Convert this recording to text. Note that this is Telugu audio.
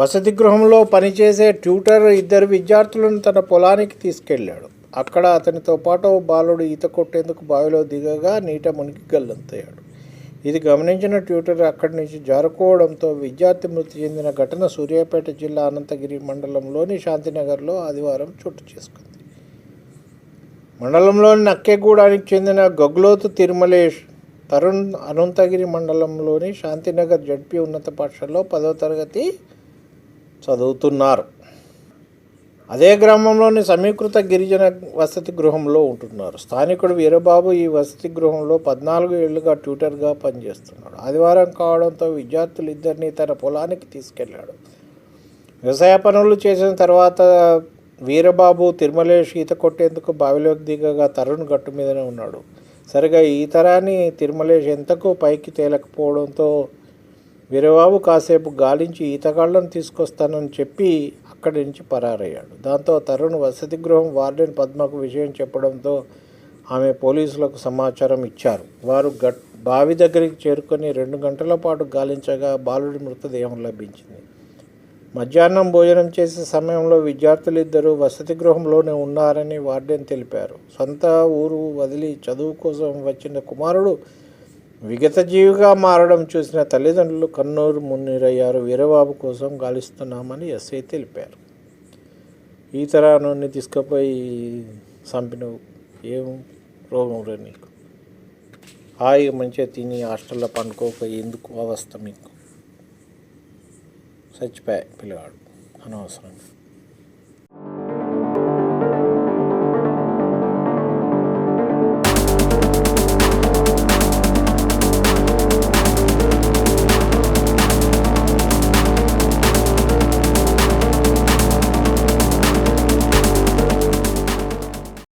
వసతి గృహంలో పనిచేసే ట్యూటర్ ఇద్దరు విద్యార్థులను తన పొలానికి తీసుకెళ్ళాడు అక్కడ అతనితో పాటు ఓ బాలుడు ఈత కొట్టేందుకు బావిలో దిగగా నీట మునిగి గల్లంతయ్యాడు. ఇది గమనించిన ట్యూటర్ అక్కడి నుంచి జారుకోవడంతో విద్యార్థి మృతి చెందిన ఘటన సూర్యాపేట జిల్లా అనంతగిరి మండలంలోని శాంతినగర్లో ఆదివారం చోటు చేసుకుంది. మండలంలోని నక్కేగూడానికి చెందిన గగ్లోతు తిరుమలేష్ తరుణ్ అనంతగిరి మండలంలోని శాంతినగర్ జడ్పీ ఉన్నత పాఠశాలలో పదో తరగతి చదువుతున్నారు. అదే గ్రామంలోని సమీకృత గిరిజన వసతి గృహంలో ఉంటున్నారు. స్థానికుడు వీరబాబు ఈ వసతి గృహంలో పద్నాలుగు ఏళ్ళుగా ట్యూటర్గా పనిచేస్తున్నాడు. ఆదివారం కావడంతో విద్యార్థులు ఇద్దరిని తన పొలానికి తీసుకెళ్ళాడు. వ్యవసాయ పనులు చేసిన తర్వాత వీరబాబు తిరుమలేష్ ఈత కొట్టేందుకు బావిలోకి దిగగా తరుణ్ గట్టు మీదనే ఉన్నాడు. సరిగా ఈతరాని తిరుమలేష్ ఎంతకు పైకి తేలకపోవడంతో వీరబాబు కాసేపు గాలించి ఈతగాళ్ళను తీసుకొస్తానని చెప్పి అక్కడి నుంచి పరారయ్యాడు. దాంతో తరుణ్ వసతి గృహం వార్డెన్ పద్మకు విషయం చెప్పడంతో ఆమె పోలీసులకు సమాచారం ఇచ్చారు. వారు గట్ బావి దగ్గరికి చేరుకొని రెండు గంటల పాటు గాలించగా బాలుడి మృతదేహం లభించింది. మధ్యాహ్నం భోజనం చేసే సమయంలో విద్యార్థులిద్దరూ వసతి గృహంలోనే ఉన్నారని వార్డెన్ తెలిపారు. సొంత ఊరు వదిలి చదువు కోసం వచ్చిన కుమారుడు విగత జీవిగా మారడం చూసిన తల్లిదండ్రులు కన్నూరు మున్నీరయ్యారు. వీరబాబు కోసం గాలిస్తున్నామని ఎస్ఐ తెలిపారు. ఈ తరాన్ని తీసుకుపోయి చంపినవు ఏం రోగం రా నీకు? హాయిగా మంచిగా తిని హాస్టల్లో పండుకోక ఎందుకు అవస్థ మీకు? చచ్చిపోయాయి పిల్లగాడు అనవసరంగా.